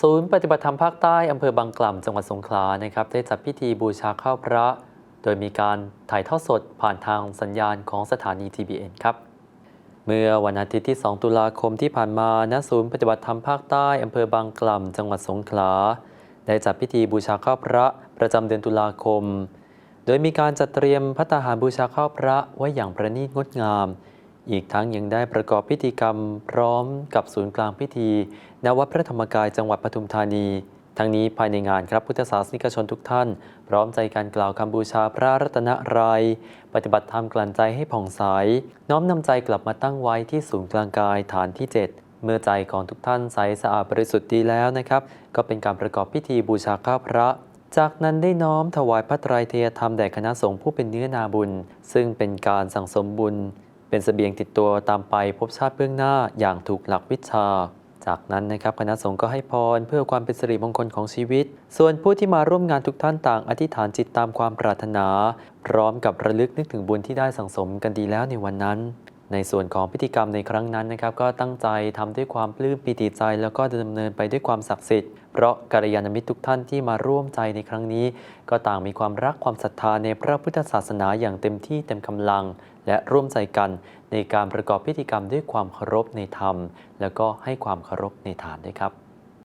ศูนย์ปฏิบัติธรรมภาคใต้อำเภอบางกล่ำจังหวัดสงขลานะครับได้จัดพิธีบูชาข้าวพระ โดยมีการถ่ายทอดสดผ่านทางสัญญาณของสถานี TBN ครับ เมื่อวันอาทิตย์ที่ 2 ตุลาคมที่ผ่านมาณศูนย์ปฏิบัติธรรมภาคใต้อำเภอบางกล่ำจังหวัดสงขลา ได้จัดพิธีบูชาข้าวพระประจำเดือนตุลาคม โดยมีการจัดเตรียมพัตาหารบูชาข้าวพระไว้อย่างประณีตงดงาม อีกทั้งยังได้ประกอบพิธีกรรมพร้อมกับศูนย์กลางพิธีณวัดพระธรรมกายจังหวัดปทุมธานี ทั้งนี้ภายในงานครับพุทธศาสนิกชนทุกท่าน พร้อมใจการกล่าวคำบูชาพระรัตนรยัยปฏิบัติธรรมกลั่นใจให้ผ่องใส น้อมนำใจกลับมาตั้งไว้ที่ศูนย์กลางกายฐานที่ 7 เมื่อใจของทุกท่านใสสะอาดบริสุทธิ์ดีแล้วนะครับ ก็เป็นการประกอบพิธีบูชาข้าพระจากนั้นได้น้อมถวายพระไตรเทยธรรมแด่คณะสงฆ์ผู้เป็นเนื้อนาบุญ ซึ่งเป็นการสั่งสมบุญ เป็นเสบียงติดตัวตามไปพบชาติเบื้องหน้าอย่างถูกหลักวิชา จากนั้นนะครับคณะสงฆ์ก็ให้พรเพื่อความเป็นสิริมงคลของชีวิต ส่วนผู้ที่มาร่วมงานทุกท่านต่าง อธิษฐานจิตตามความปรารถนา พร้อมกับระลึกนึกถึงบุญที่ได้สั่งสมกันดีแล้วในวันนั้นในส่วนของพิธีกรรมในครั้งนั้นนะครับ ก็ตั้งใจทำด้วยความปลื้มปิติใจ แล้วก็ดำเนินไปด้วยความศักดิ์สิทธิ์ เพราะกัลยาณมิตรทุกท่านที่มาร่วมใจในครั้งนี้ ก็ต่างมีความรักความศรัทธาในพระพุทธศาสนาอย่างเต็มที่เต็มกำลัง และร่วมใจกันในการประกอบพิธีกรรมด้วยความเคารพในธรรม แล้วก็ให้ความเคารพในฐานด้วยครับ